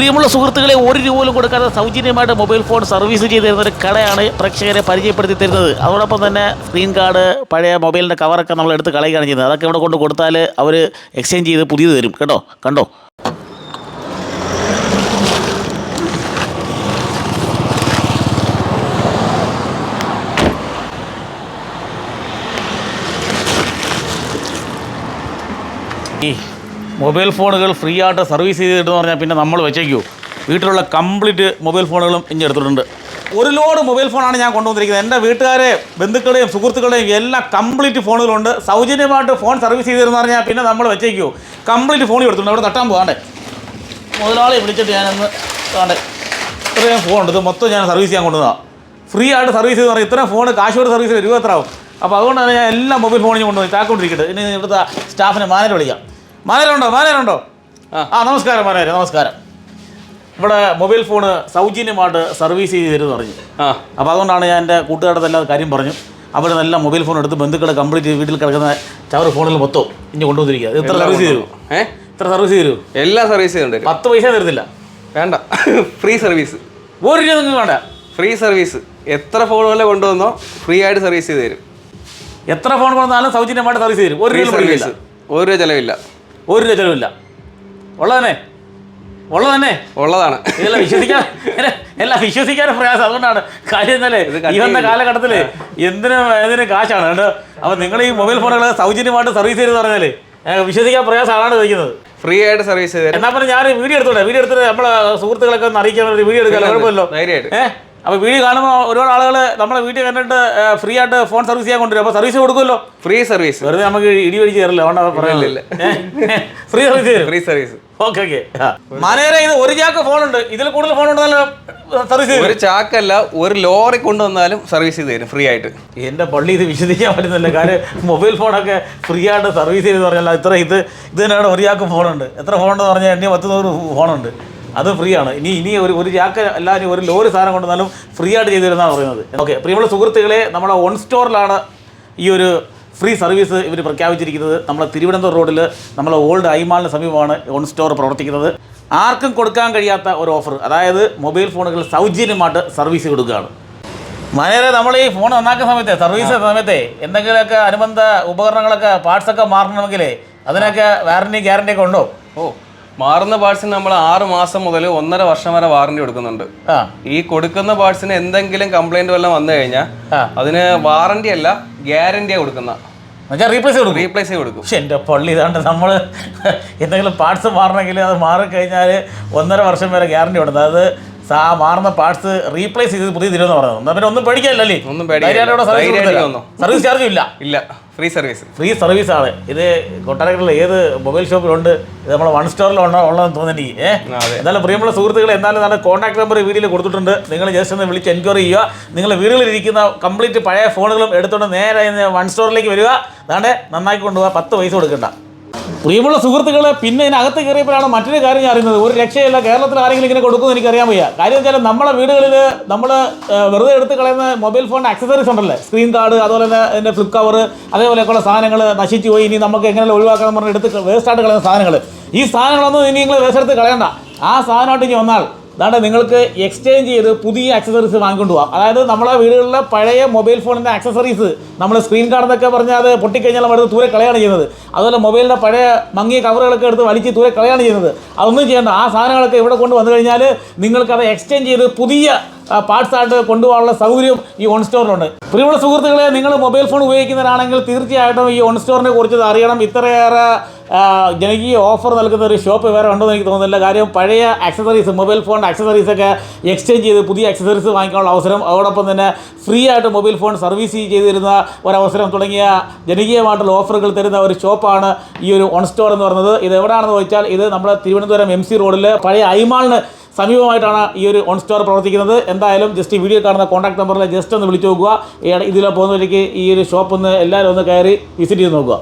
പ്രിയമുള്ള സുഹൃത്തുക്കളെ ഒരു രൂപ പോലും കൊടുക്കാതെ സൗജന്യമായിട്ട് മൊബൈൽ ഫോൺ സർവീസ് ചെയ്ത് തരുന്ന ഒരു കടയാണ് പ്രേക്ഷകരെ പരിചയപ്പെടുത്തി തരുന്നത്. അതോടൊപ്പം തന്നെ സ്ക്രീൻ കാർഡ് പഴയ മൊബൈലിന്റെ കവറൊക്കെ നമ്മൾ എടുത്ത് കളയുകയാണ് ചെയ്യുന്നത്. അതൊക്കെ ഇവിടെ കൊണ്ട് കൊടുത്താൽ അവർ എക്സ്ചേഞ്ച് ചെയ്ത് പുതിയത് തരും. കേട്ടോ? കണ്ടോ? ഈ മൊബൈൽ ഫോണുകൾ ഫ്രീ ആയിട്ട് സർവീസ് ചെയ്തിട്ടെന്ന് പറഞ്ഞാൽ പിന്നെ നമ്മൾ വെച്ചേക്കൂ. വീട്ടിലുള്ള കംപ്ലീറ്റ് മൊബൈൽ ഫോണുകളും ഇഞ്ചി എടുത്തിട്ടുണ്ട്. ഒരു ലോഡ് മൊബൈൽ ഫോണാണ് ഞാൻ കൊണ്ടുവന്നിരിക്കുന്നത്. എന്റെ വീട്ടുകാരെ ബന്ധുക്കളെയും സുഹൃത്തുക്കളെയും എല്ലാം കംപ്ലീറ്റ് ഫോണുകളുണ്ട്. സൗജന്യമായിട്ട് ഫോൺ സർവീസ് ചെയ്തിരുന്നു പറഞ്ഞാൽ പിന്നെ നമ്മൾ വെച്ചേക്കൂ. കംപ്ലീറ്റ് ഫോൺ എടുത്തിട്ടുണ്ട്. അവിടെ തട്ടാൻ പോകാണ്ടേ മുതലാളി വിളിച്ചിട്ട് ഞാനൊന്ന് കാണ്ടേ ഇത്രയും ഫോൺ ഉണ്ട് ഇത് മൊത്തം ഞാൻ സർവീസ് ചെയ്യാൻ കൊണ്ടുവന്നതാണ് ഫ്രീ ആയിട്ട് സർവീസ് ചെയ്തെന്ന് പറഞ്ഞാൽ ഇത്രയും ഫോൺ കാശോട് സർവീസ് രൂപ എത്ര ആവും അപ്പോൾ അതുകൊണ്ടാണ് ഞാൻ എല്ലാ മൊബൈൽ ഫോണിനും കൊണ്ടുപോയി താക്കൊണ്ടിരിക്കട്ടെ ഇനി ഇവിടുത്തെ സ്റ്റാഫിനെ മാനേജ് വിളിക്കാം. മാനേജർ ഉണ്ടോ ആ. നമസ്കാരം മാനേജർ നമസ്കാരം. ഇവിടെ മൊബൈൽ ഫോണ് സൗജന്യമായിട്ട് സർവീസ് ചെയ്ത് തരുമെന്ന് പറഞ്ഞു. ആ. അപ്പോൾ അതുകൊണ്ടാണ് ഞാൻ എന്റെ കൂട്ടുകാരുടെ എല്ലാ കാര്യം പറഞ്ഞു. അവിടെ നല്ല മൊബൈൽ ഫോൺ എടുത്ത് ബന്ധുക്കളെ കംപ്ലീറ്റ് വീട്ടിൽ കിടക്കുന്ന ചവർ ഫോണിൽ മൊത്തം ഇനി കൊണ്ടുവന്നിരിക്കുക ഇത്ര എത്ര സർവീസ് ചെയ്തു? ഏഹ് എത്ര സർവീസ് ചെയ്തു? എല്ലാ സർവീസ് ചെയ്തുണ്ട് പത്ത് പൈസ തരുന്നില്ല. വേണ്ട. Free service. ഒരു രൂപ നിങ്ങൾക്ക് വേണ്ട. Free service. എത്ര ഫോണുകളെ കൊണ്ടുവന്നോ ഫ്രീ ആയിട്ട് സർവീസ് ചെയ്ത് തരും. എത്ര ഫോൺ കൊണ്ടുവന്നാലും സൗജന്യമായിട്ട് സർവീസ് തരും. ഒരു രൂപ സർവീസ്. ഒരു രൂപ ചിലവില്ല. ഒരു രചനവുമില്ല ഉള്ളതന്നെ. ഉള്ളതന്നെ. ഉള്ളതാണ്. ഇതെല്ലാം വിശ്വസിക്കാൻ എല്ലാം വിശ്വസിക്കാനും പ്രയാസം. അതുകൊണ്ടാണ് കാര്യം എന്നല്ലേ cut ഈ വന്ന കാലഘട്ടത്തിൽ എന്തിനും ഏതിനും കാശാണ്. കേട്ടോ അപ്പോൾ നിങ്ങൾ ഈ മൊബൈൽ ഫോണുകൾ സൗജന്യമായിട്ട് സർവീസ് ചെയ്തെന്ന് പറഞ്ഞാൽ വിശ്വസിക്കാൻ പ്രയാസമാണ് ചോദിക്കുന്നത്. ഫ്രീ ആയിട്ട് സർവീസ് ചെയ്ത് എന്നാൽ എന്നാ പറഞ്ഞാൽ ഞാൻ വീഡിയോ എടുത്തോട്ടെ? വീഡിയോ എടുത്തിട്ട് നമ്മളെ സുഹൃത്തുക്കളൊക്കെ ഒന്ന് അറിയിക്കാൻ ഒരു വീഡിയോ എടുക്കാൻ കുഴപ്പമില്ലല്ലോ. ഏഹ് അപ്പോൾ വീഡിയോ കാണുമ്പോൾ ഒരുപാട് ആളുകൾ നമ്മളെ വീട്ടിൽ കണ്ടിട്ട് ഫ്രീ ആയിട്ട് ഫോൺ സർവീസ് ചെയ്യാൻ കൊണ്ടുവരും. അപ്പോൾ സർവീസ് കൊടുക്കുമല്ലോ? ഫ്രീ സർവീസ് വെറുതെ നമുക്ക് ഇടി വഴി തരില്ല അതുകൊണ്ട് പറയുന്നത്. Free service free service okay okay മനേരെ ഇത് ഒരു ചാക്ക് ഫോൺ ഉണ്ട്. ഇതിൽ കൂടുതൽ ഫോൺ ഉണ്ടെന്നല്ലോ സർവീസ് ഒരു ചാക്കല്ല ഒരു ലോറി കൊണ്ടുവന്നാലും സർവീസ് ചെയ്ത് തരും ഫ്രീ ആയിട്ട്. എന്റെ പള്ളി ഇത് വിശദിക്കാൻ പറ്റുന്നില്ല. കാര്യം മൊബൈൽ ഫോണൊക്കെ ഫ്രീ ആയിട്ട് സർവീസ് ചെയ്ത് പറഞ്ഞാൽ ഇത്ര ഇത് ഇത് തന്നെയാണ് ഒരു ചാക്ക് ഫോണുണ്ട് എത്ര ഫോണുണ്ടെന്ന് പറഞ്ഞാൽ എണ്ണി പത്ത് നൂറ് ഫോണുണ്ട് അത് ഫ്രീ ആണ് ഇനി ഇനി ഒരു ഒരു ചാക്ക് എല്ലാവരും ഒരു ലോറി സാധനം കൊണ്ടുവന്നാലും ഫ്രീ ആയിട്ട് ചെയ്തു തരുന്നതാണ് പറയുന്നത്. ഓക്കെ പ്രിയമുള്ള സുഹൃത്തുക്കളെ നമ്മുടെ ഓൺ സ്റ്റോറിലാണ് ഈ ഒരു ഫ്രീ സർവീസ് ഇവർ പ്രഖ്യാപിച്ചിരിക്കുന്നത്. നമ്മളെ തിരുവനന്തപുരം റോഡിൽ നമ്മളെ ഓൾഡ് ഐമാളിന് സമീപമാണ് ഓൺ സ്റ്റോർ പ്രവർത്തിക്കുന്നത്. ആർക്കും കൊടുക്കാൻ കഴിയാത്ത ഒരു ഓഫർ അതായത് മൊബൈൽ ഫോണുകൾ സൗജന്യമായിട്ട് സർവീസ് കൊടുക്കുകയാണ്. മനേരെ നമ്മൾ ഈ ഫോൺ നന്നാക്കുന്ന സമയത്തെ സർവീസ് സമയത്തെ എന്തെങ്കിലുമൊക്കെ അനുബന്ധ ഉപകരണങ്ങളൊക്കെ പാർട്സൊക്കെ മാറണമെങ്കിൽ അതിനൊക്കെ വാറണ്ടി ഗ്യാരണ്ടി ഒക്കെ ഉണ്ടോ? ഓ. മാറുന്ന പാർട്സിന് നമ്മൾ ആറ് മാസം മുതൽ ഒന്നര വർഷം വരെ വാറന്റി കൊടുക്കുന്നുണ്ട്. ഈ കൊടുക്കുന്ന പാർട്സിന് എന്തെങ്കിലും കംപ്ലൈന്റ് വല്ലതും വന്നു കഴിഞ്ഞാൽ അതിന് വാറന്റി അല്ല ഗ്യാരണ്ടിയാ കൊടുക്കുന്ന. റീപ്ലേസ് കൊടുക്കും. റീപ്ലേസ് കൊടുക്കും. പക്ഷെ എന്റെ പള്ളി ഇതാണ്ട് നമ്മൾ എന്തെങ്കിലും പാർട്സ് മാറണമെങ്കിൽ അത് മാറിക്കഴിഞ്ഞാൽ ഒന്നര വർഷം വരെ ഗ്യാരണ്ടി കൊടുക്കുന്നത് അതായത് സാ മാറുന്ന പാർട്സ് റീപ്ലേസ് ചെയ്ത് പുതിയ തരുമെന്ന് പറഞ്ഞത്. എന്നാൽ പിന്നെ ഒന്നും പേടിക്കാനല്ലേ ഒന്നും. സർവീസ് ചാർജും ഇല്ല. ഇല്ല. ഫ്രീ സർവീസ് ഫ്രീ സർവീസ് ആണ്. ഇത് കൊട്ടാരക്കരയിൽ ഏത് മൊബൈൽ ഷോപ്പിലുണ്ട്? ഇത് നമ്മളെ വൺ സ്റ്റോറിൽ ഉണ്ടോ ഉള്ളതെന്ന് തോന്നുന്നു എനിക്ക്. ഏഹ് എന്നാലും പ്രിയമുള്ള സുഹൃത്തുക്കൾ എന്നാലും നല്ല കോൺടാക്ട് നമ്പർ വീഡിയോയിൽ കൊടുത്തിട്ടുണ്ട്. നിങ്ങൾ ജസ്റ്റ് ഒന്ന് വിളിച്ച് എൻക്വയറി ചെയ്യുക. നിങ്ങൾ വീടുകളിലിരിക്കുന്ന കംപ്ലീറ്റ് പഴയ ഫോണുകളും എടുത്തുകൊണ്ട് നേരെ വൺ സ്റ്റോറിലേക്ക് വരിക. അതാണ്ട് നന്നാക്കി കൊണ്ടുപോകുക പത്ത് പൈസ കൊടുക്കണ്ട. പ്രിയമുള്ള സുഹൃത്തുക്കളെ പിന്നെ ഇതിനകത്ത് കയറിയപ്പോഴാണ് മറ്റൊരു കാര്യം ഞാൻ അറിയുന്നത്. ഒരു രക്ഷയില്ല. കേരളത്തിൽ ആരെങ്കിലും ഇങ്ങനെ കൊടുക്കുമെന്ന് എനിക്കറിയാൻ വയ്യ. കാര്യം വെച്ചാൽ നമ്മളെ വീടുകളിൽ നമ്മൾ വെറുതെ എടുത്ത് കളയുന്ന മൊബൈൽ ഫോൺ ആക്സസറീസ് ഉണ്ടല്ലേ? സ്ക്രീൻ കാർഡ് അതുപോലെ തന്നെ അതിന്റെ ഫ്ലിപ്പ് കവർ അതേപോലെയൊക്കെയുള്ള സാധനങ്ങൾ നശിച്ചു പോയി. ഇനി നമുക്ക് എങ്ങനെ ഒഴിവാക്കണം പറഞ്ഞ് എടുത്ത് വേസ്റ്റായിട്ട് കളയുന്ന സാധനങ്ങൾ ഈ സാധനങ്ങളൊന്നും ഇനി നിങ്ങൾ വേസ്റ്റ് എടുത്ത് കളയണ്ട. ആ സാധനമായിട്ട് ഇനി വന്നാൽ അതാണ്ട് നിങ്ങൾക്ക് എക്സ്ചേഞ്ച് ചെയ്ത് പുതിയ ആക്സസറീസ് വാങ്ങിക്കൊണ്ട് പോകാം അതായത് നമ്മളെ വീടുകളിലെ പഴയ മൊബൈൽ ഫോണിന്റെ ആക്സസറീസ് നമ്മൾ സ്ക്രീൻ കാർഡ് എന്നൊക്കെ പറഞ്ഞാൽ അത് പൊട്ടിക്കഴിഞ്ഞാൽ നമ്മൾ ദൂരെ കളയാണ് ചെയ്യുന്നത്. അതുപോലെ മൊബൈലിന്റെ പഴയ മങ്ങിയ കവറുകളൊക്കെ എടുത്ത് വലിച്ച് ദൂരെ കളയാണ് ചെയ്യുന്നത്. അതൊന്നും ചെയ്യേണ്ട. ആ സാധനങ്ങളൊക്കെ ഇവിടെ കൊണ്ട് വന്നു കഴിഞ്ഞാൽ നിങ്ങൾക്കത് എക്സ്ചേഞ്ച് ചെയ്ത് പുതിയ പാർട്സ് ആയിട്ട് കൊണ്ടുപോകാനുള്ള സൗകര്യം ഈ ഓൺ സ്റ്റോറിലുണ്ട് പ്രിയമുള്ള സുഹൃത്തുക്കളെ നിങ്ങൾ മൊബൈൽ ഫോൺ ഉപയോഗിക്കുന്നവരാണെങ്കിൽ തീർച്ചയായിട്ടും ഈ ഓൺ സ്റ്റോറിനെ കുറിച്ച് അറിയണം. ഇത്രയേറെ ജനകീയ ഓഫർ നൽകുന്ന ഒരു ഷോപ്പ് വേറെ ഉണ്ടോ എന്ന് എനിക്ക് തോന്നുന്നില്ല. കാര്യം പഴയ ആക്സസറീസ് മൊബൈൽ ഫോൺ ആക്സസറീസ് ഒക്കെ എക്സ്ചേഞ്ച് ചെയ്ത് പുതിയ ആക്സസറീസ് വാങ്ങിക്കാനുള്ള അവസരം അതോടൊപ്പം തന്നെ ഫ്രീ ആയിട്ട് മൊബൈൽ ഫോൺ സർവീസ് ചെയ്ത് തരുന്ന ഒരവസരം തുടങ്ങിയ ജനകീയമായിട്ടുള്ള ഓഫറുകൾ തരുന്ന ഒരു ഷോപ്പാണ് ഈ ഒരു ഓൺ സ്റ്റോർ എന്ന് പറയുന്നത്. ഇത് എവിടെയാണെന്ന് ചോദിച്ചാൽ ഇത് നമ്മുടെ തിരുവനന്തപുരം എം സി റോഡിൽ പഴയ ഐമാളിന് സമീപമായിട്ടാണ് ഈ ഒരു ഓൺ സ്റ്റോർ പ്രവർത്തിക്കുന്നത്. എന്തായാലും ജസ്റ്റ് ഈ വീഡിയോ കാണുന്ന കോൺടാക്ട് നമ്പറിൽ ജസ്റ്റ് ഒന്ന് വിളിച്ചു നോക്കുക. ഇതിൽ പോകുന്നവരേക്ക് ഈ ഒരു ഷോപ്പ് ഒന്ന് എല്ലാവരും ഒന്ന് കയറി വിസിറ്റ് ചെയ്ത് നോക്കുക.